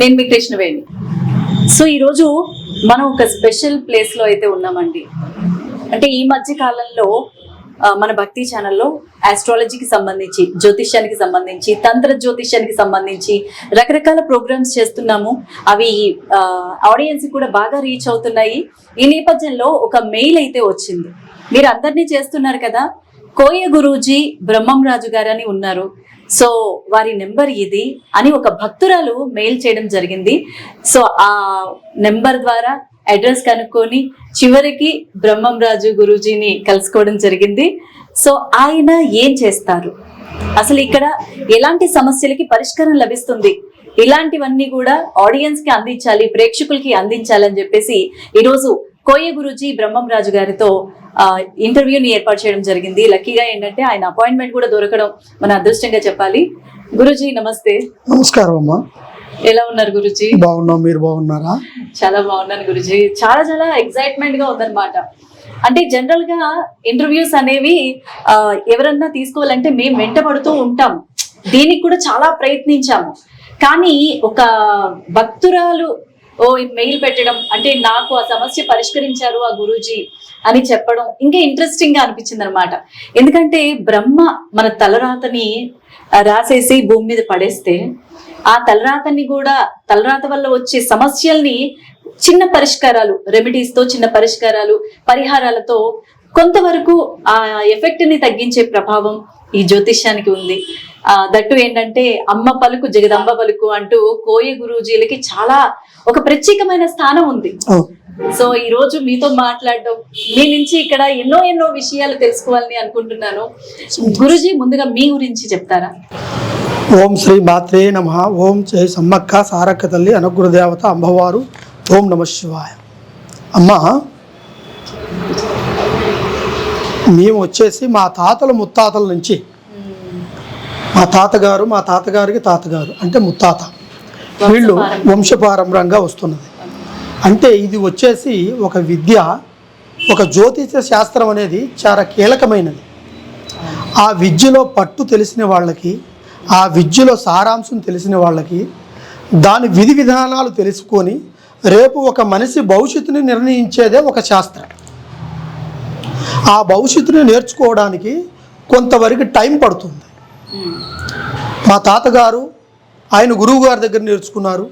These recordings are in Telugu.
నేను మీ కృష్ణవేణి సో ఈరోజు మనం ఒక స్పెషల్ ప్లేస్లో అయితే ఉన్నామండి. అంటే ఈ మధ్య కాలంలో మన భక్తి ఛానల్లో ఆస్ట్రాలజీకి సంబంధించి జ్యోతిష్యానికి సంబంధించి తంత్ర జ్యోతిష్యానికి సంబంధించి రకరకాల ప్రోగ్రామ్స్ చేస్తున్నాము. అవి ఆడియన్స్ కూడా బాగా రీచ్ అవుతున్నాయి. ఈ నేపథ్యంలో ఒక మెయిల్ అయితే వచ్చింది. మీరు అందరినీ చేస్తున్నారు కదా? కోయ గురూజీ బ్రహ్మం రాజు గారు అని ఉన్నారు. సో వారి నెంబర్ ఇది అని ఒక భక్తురాలు మెయిల్ చేయడం జరిగింది. సో ఆ నెంబర్ ద్వారా అడ్రస్ కనుక్కొని చివరికి బ్రహ్మం రాజు గురూజీని కలుసుకోవడం జరిగింది. సో ఆయన ఏం చేస్తారు? అసలు ఇక్కడ ఎలాంటి సమస్యలకి పరిష్కారం లభిస్తుంది? ఇలాంటివన్నీ కూడా ఆడియన్స్కి అందించాలి ప్రేక్షకులకి అందించాలని చెప్పేసి ఈరోజు కోయ గురూజీ బ్రహ్మం రాజు గారితో ఇంటర్వ్యూని ఏర్పాటు చేయడం జరిగింది. లక్కీగా ఏంటంటే ఆయన అపాయింట్మెంట్ కూడా దొరకడం మన అదృష్టంగా చెప్పాలి. గురూజీ నమస్తే. నమస్కారం అమ్మా. ఎలా ఉన్నారు గురూజీ? బాగున్నాం మీరు బాగున్నారా? చాలా బాగున్నాను గురుజీ. చాలా చాలా ఎక్సైట్మెంట్గా ఉందన్నమాట. అంటే జనరల్గా ఇంటర్వ్యూస్ అనేవి ఎవరన్నా తీసుకోవాలంటే మేము వెంటబడుతూ ఉంటాం. దీనికి కూడా చాలా ప్రయత్నించాము. కానీ ఒక భక్తురాలు ఓ మెయిల్ పెట్టడం అంటే నాకు ఆ సమస్య పరిష్కరించారు ఆ గురూజీ అని చెప్పడం ఇంకా ఇంట్రెస్టింగ్గా అనిపించింది అనమాట ఎందుకంటే బ్రహ్మ మన తలరాతని రాసేసి భూమి మీద పడేస్తే ఆ తలరాతని కూడా తలరాత వల్ల వచ్చే సమస్యల్ని చిన్న పరిష్కారాలు రెమెడీస్తో చిన్న పరిష్కారాలు పరిహారాలతో కొంతవరకు ఆ ఎఫెక్ట్ని తగ్గించే ప్రభావం ఈ జ్యోతిష్యానికి ఉంది. దట్టు ఏంటంటే అమ్మ పలుకు జగదంబ పలుకు అంటూ కోయ గురూజీలకి చాలా ఒక ప్రత్యేకమైన స్థానం ఉంది. సో ఈ రోజు మీతో మాట్లాడడం మీ నుంచి ఇక్కడ ఎన్నో ఎన్నో విషయాలు తెలుసుకోవాలని అనుకుంటున్నాను. గురుజీ ముందుగా మీ గురించి చెప్తారా? ఓం శ్రీ మాత్రే నమ. ఓం జై సమ్మక్క సారక్క తల్లి అనుగ్రహ దేవత అమ్మవారు ఓం నమ శివాయ. అమ్మా మేము వచ్చేసి మా తాతల ముత్తాతల నుంచి మా తాతగారు మా తాతగారికి తాతగారు అంటే ముత్తాత. వీళ్ళు వంశపారంపరంగా వస్తున్నది. అంటే ఇది వచ్చేసి ఒక విద్య ఒక జ్యోతిష శాస్త్రం అనేది చాలా కీలకమైనది. ఆ విద్యలో పట్టు తెలిసిన వాళ్ళకి ఆ విద్యలో సారాంశం తెలిసిన వాళ్ళకి దాని విధి విధానాలు తెలుసుకొని రేపు ఒక మనిషి భవిష్యత్తుని నిర్ణయించేదే ఒక శాస్త్రం. ఆ భవిష్యత్తుని నేర్చుకోవడానికి కొంతవరకు టైం పడుతుంది. మా తాతగారు ఆయన గురువు గారి దగ్గర నేర్చుకున్నారు.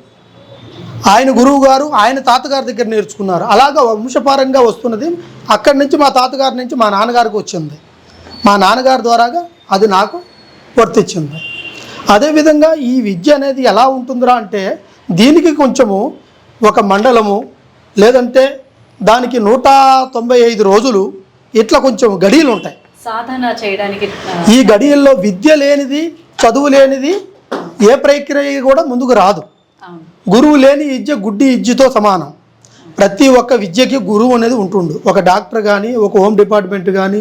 ఆయన గురువు గారు ఆయన తాతగారి దగ్గర నేర్చుకున్నారు. అలాగా వంశపారంగా వస్తున్నది అక్కడి నుంచి మా తాతగారి నుంచి మా నాన్నగారికి వచ్చింది. మా నాన్నగారి ద్వారాగా అది నాకు వర్తించింది అదేవిధంగా ఈ విద్య అనేది ఎలా ఉంటుందిరా అంటే దీనికి కొంచెము ఒక మండలము లేదంటే దానికి నూట తొంభై ఐదు రోజులు ఇట్లా కొంచెం గడియలు ఉంటాయి. సాధన చేయడానికి ఈ గడియల్లో విద్య లేనిది చదువు లేనిది ఏ ప్రక్రియ కూడా ముందుకు రాదు. గురువు లేని విద్య గుడ్డి విద్యతో సమానం. ప్రతి ఒక్క విద్యకి గురువు అనేది ఉంటుండు. ఒక డాక్టర్ కానీ ఒక హోమ్ డిపార్ట్మెంట్ కానీ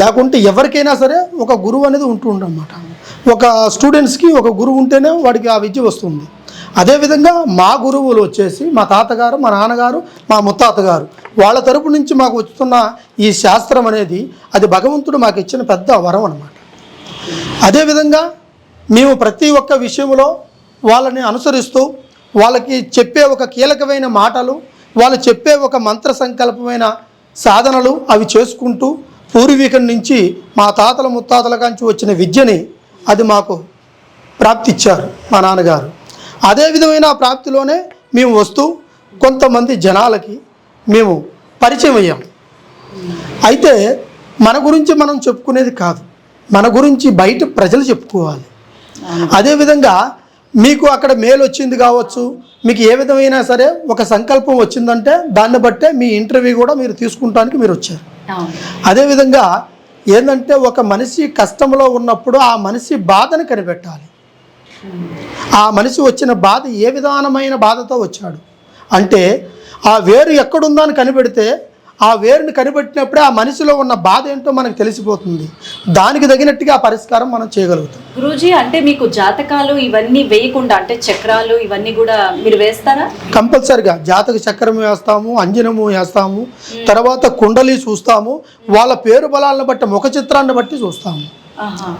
లేకుంటే ఎవరికైనా సరే ఒక గురువు అనేది ఉంటుండు అన్నమాట ఒక స్టూడెంట్స్కి ఒక గురువు ఉంటేనే వాడికి ఆ విద్య వస్తుంది. అదేవిధంగా మా గురువులు వచ్చేసి మా తాతగారు మా నాన్నగారు మా ముత్తాతగారు వాళ్ళ తరపు నుంచి మాకు వస్తున్న ఈ శాస్త్రం అనేది అది భగవంతుడు మాకు ఇచ్చిన పెద్ద వరం అనమాట అదేవిధంగా మేము ప్రతి ఒక్క విషయంలో వాళ్ళని అనుసరిస్తూ వాళ్ళకి చెప్పే ఒక కీలకమైన మాటలు వాళ్ళు చెప్పే ఒక మంత్ర సంకల్పమైన సాధనలు అవి చేసుకుంటూ పూర్వీకం నుంచి మా తాతల ముత్తాతల కాంచి వచ్చిన విద్యని అది మాకు ప్రాప్తిచ్చారు మా నాన్నగారు. అదే విధమైన ప్రాప్తిలోనే మేము వస్తూ కొంతమంది జనాలకి మేము పరిచయం అయ్యాం. అయితే మన గురించి మనం చెప్పుకునేది కాదు. మన గురించి బయట ప్రజలు చెప్పుకోవాలి. అదేవిధంగా మీకు అక్కడ మేలు వచ్చింది కావచ్చు మీకు ఏ విధమైనా సరే ఒక సంకల్పం వచ్చిందంటే దాన్ని బట్టే మీ ఇంటర్వ్యూ కూడా మీరు తీసుకుంటానికి మీరు వచ్చారు. అదేవిధంగా ఏంటంటే ఒక మనిషి కష్టంలో ఉన్నప్పుడు ఆ మనిషి బాధని కనిపెట్టాలి. ఆ మనిషి వచ్చిన బాధ ఏ విధానమైన బాధతో వచ్చాడు? అంటే ఆ వేరు ఎక్కడుందో అని కనిపెడితే ఆ వేరుని కనిపెట్టినప్పుడే ఆ మనిషిలో ఉన్న బాధ ఏంటో మనకు తెలిసిపోతుంది. దానికి తగినట్టుగా ఆ పరిష్కారం మనం చేయగలుగుతాం. గురూజీ అంటే మీకు జాతకాలు ఇవన్నీ వేయకుండా అంటే చక్రాలు ఇవన్నీ కూడా మీరు వేస్తారా? కంపల్సరిగా జాతక చక్రం వేస్తాము అంజనము వేస్తాము తర్వాత కుండలి చూస్తాము వాళ్ళ పేరు బలాలను బట్టి ముఖ చిత్రాన్ని బట్టి చూస్తాము.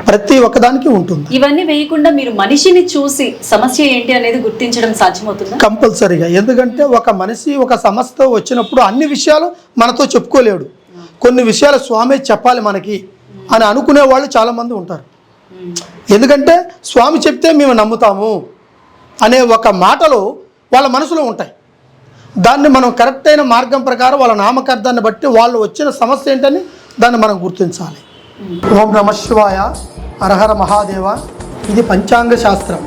ప్రతి ఒక్కదానికి ఉంటుంది. ఇవన్నీ వేయకుండా మీరు మనిషిని చూసి సమస్య ఏంటి అనేది గుర్తించడం సాధ్యమవుతుందా? కంపల్సరీగా. ఎందుకంటే ఒక మనిషి ఒక సమస్యతో వచ్చినప్పుడు అన్ని విషయాలు మనతో చెప్పుకోలేడు. కొన్ని విషయాలు స్వామి చెప్పాలి మనకి అని అనుకునే వాళ్ళు చాలామంది ఉంటారు. ఎందుకంటే స్వామి చెప్తే మేము నమ్ముతాము అనే ఒక మాటలు వాళ్ళ మనసులో ఉంటాయి. దాన్ని మనం కరెక్ట్ అయిన మార్గం ప్రకారం వాళ్ళ నామకార్థాన్ని బట్టి వాళ్ళు వచ్చిన సమస్య ఏంటని దాన్ని మనం గుర్తించాలి. ఓం నమ శివాయ అరహర మహాదేవ. ఇది పంచాంగ శాస్త్రం.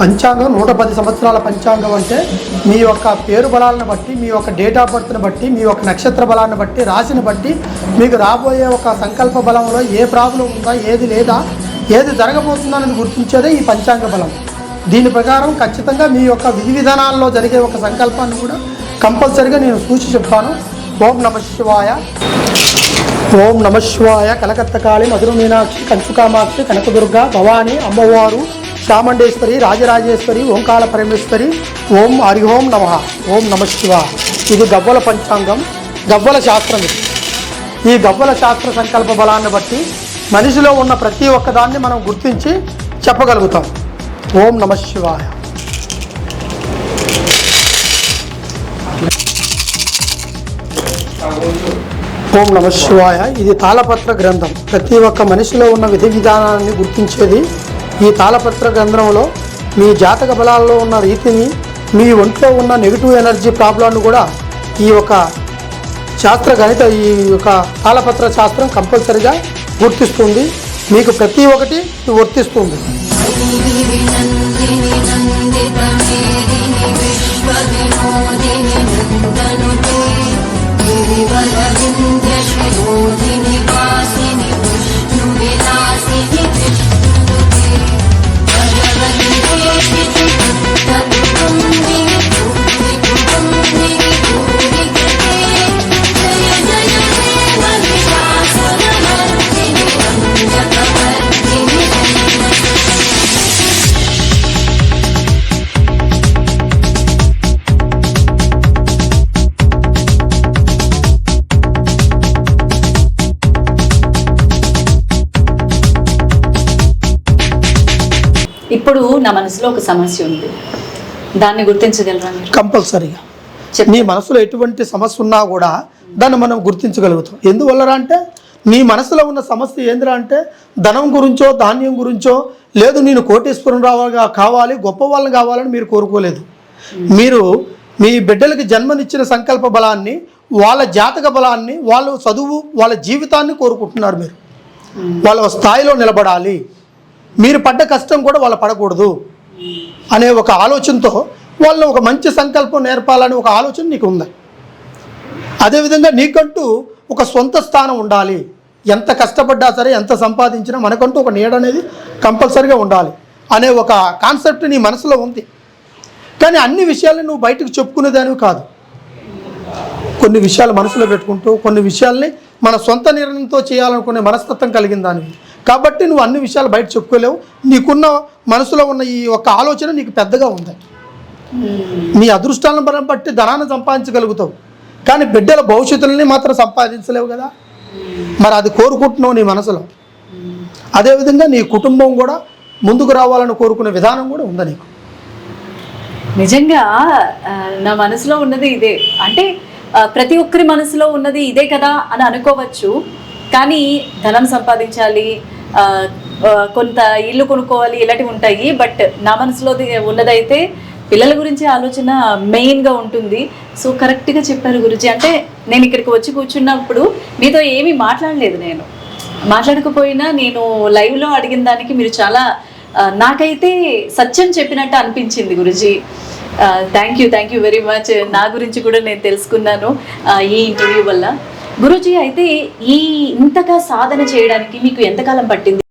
పంచాంగం నూట పది సంవత్సరాల పంచాంగం అంటే మీ యొక్క పేరు బలాలను బట్టి మీ యొక్క డేట్ ఆఫ్ బర్త్ని బట్టి మీ యొక్క నక్షత్ర బలాన్ని బట్టి రాశిని బట్టి మీకు రాబోయే ఒక సంకల్ప బలంలో ఏ ప్రాబ్లం ఉందా ఏది లేదా ఏది జరగబోతుందో అనేది గుర్తించేదే ఈ పంచాంగ బలం. దీని ప్రకారం ఖచ్చితంగా మీ యొక్క విధి విధానాల్లో జరిగే ఒక సంకల్పాన్ని కూడా కంపల్సరిగా నేను సూచి చెప్తాను. ఓం నమ శివాయ. ఓం నమ శివాయ. కలకత్తకాళి మధుర మీనాక్షి కంచుకామాక్షి కనకదుర్గ భవాని అమ్మవారు చాముండేశ్వరి రాజరాజేశ్వరి ఓంకాల పరమేశ్వరి ఓం హరి ఓం నమ. ఓం నమ శివ. ఇది గవ్వల పంచాంగం గవ్వల శాస్త్రం ఇది ఈ గవ్వల శాస్త్ర సంకల్ప బలాన్ని బట్టి మనిషిలో ఉన్న ప్రతి ఒక్కదాన్ని మనం గుర్తించి చెప్పగలుగుతాం. ఓం నమ శివాయ. ఓం నమ శివాయ. ఇది తాళపత్ర గ్రంథం. ప్రతి ఒక్క మనిషిలో ఉన్న విధి విధానాన్ని గుర్తించేది ఈ తాళపత్ర గ్రంథంలో మీ జాతక బలాల్లో ఉన్న రీతిని మీ ఒంట్లో ఉన్న నెగిటివ్ ఎనర్జీ ప్రాబ్లాన్ని కూడా ఈ యొక్క శాస్త్ర గణిత ఈ యొక్క తాళపత్ర శాస్త్రం కంపల్సరిగా గుర్తిస్తుంది. మీకు ప్రతి ఒక్కటి వర్తిస్తుంది. ولد جسد ఇప్పుడు నా మనసులో ఒక సమస్య ఉంది. దాన్ని గుర్తించగలరా మీరు? కంపల్సరిగా. నీ మనసులో ఎటువంటి సమస్య ఉన్నా కూడా దాన్ని మనం గుర్తించగలుగుతాం. ఎందువల్లరా అంటే నీ మనసులో ఉన్న సమస్య ఏందిరా అంటే ధనం గురించో ధాన్యం గురించో లేదు నేను కోటేశ్వరం రావాగా కావాలి గొప్ప వాళ్ళని కావాలని మీరు కోరుకోలేదు. మీరు మీ బిడ్డలకి జన్మనిచ్చిన సంకల్ప బలాన్ని వాళ్ళ జాతక బలాన్ని వాళ్ళు చదువు వాళ్ళ జీవితాన్ని కోరుకుంటున్నారు మీరు. వాళ్ళ స్థాయిలో నిలబడాలి. మీరు పడ్డ కష్టం కూడా వాళ్ళు పడకూడదు అనే ఒక ఆలోచనతో వాళ్ళు ఒక మంచి సంకల్పం నేర్పాలని ఒక ఆలోచన నీకు ఉంది. అదేవిధంగా నీకంటూ ఒక సొంత స్థానం ఉండాలి. ఎంత కష్టపడ్డా సరే ఎంత సంపాదించినా మనకంటూ ఒక నీడ అనేది కంపల్సరిగా ఉండాలి అనే ఒక కాన్సెప్ట్ నీ మనసులో ఉంది. కానీ అన్ని విషయాలను నువ్వు బయటకు చెప్పుకునేదానివి కాదు. కొన్ని విషయాలు మనసులో పెట్టుకుంటూ కొన్ని విషయాల్ని మన సొంత నిర్ణయంతో చేయాలనుకునే మనస్తత్వం కలిగిన దానివి. కాబట్టి నువ్వు అన్ని విషయాలు బయట చెప్పుకోలేవు. నీకున్న మనసులో ఉన్న ఈ ఒక్క ఆలోచన నీకు పెద్దగా ఉంది. నీ అదృష్టాలను బలం బట్టి ధనాన్ని సంపాదించగలుగుతావు. కానీ బిడ్డల భవిష్యత్తులని మాత్రం సంపాదించలేవు కదా. మరి అది కోరుకుంటున్నావు నీ మనసులో. అదేవిధంగా నీ కుటుంబం కూడా ముందుకు రావాలని కోరుకునే విధానం కూడా ఉంది నీకు? నిజంగా నా మనసులో ఉన్నది ఇదే. అంటే ప్రతి ఒక్కరి మనసులో ఉన్నది ఇదే కదా అని అనుకోవచ్చు. కానీ ధనం సంపాదించాలి కొంత ఇల్లు కొనుక్కోవాలి ఇలాంటివి ఉంటాయి. బట్ నా మనసులో ఉన్నదైతే పిల్లల గురించి ఆలోచన మెయిన్గా ఉంటుంది. సో కరెక్ట్గా చెప్పారు గురుజీ. అంటే నేను ఇక్కడికి వచ్చి కూర్చున్నప్పుడు మీతో ఏమీ మాట్లాడలేదు నేను. మాట్లాడకపోయినా నేను లైవ్లో అడిగిన దానికి మీరు చాలా నాకైతే సత్యం చెప్పినట్టు అనిపించింది Guruji. Thank you thank you very much. నా గురించి కూడా నేను తెలుసుకున్నాను ఈ ఇంటర్వ్యూ వల్ల. గురుజీ అయితే ఈ ఇంతగా సాధన చేయడానికి మీకు ఎంతకాలం పట్టింది?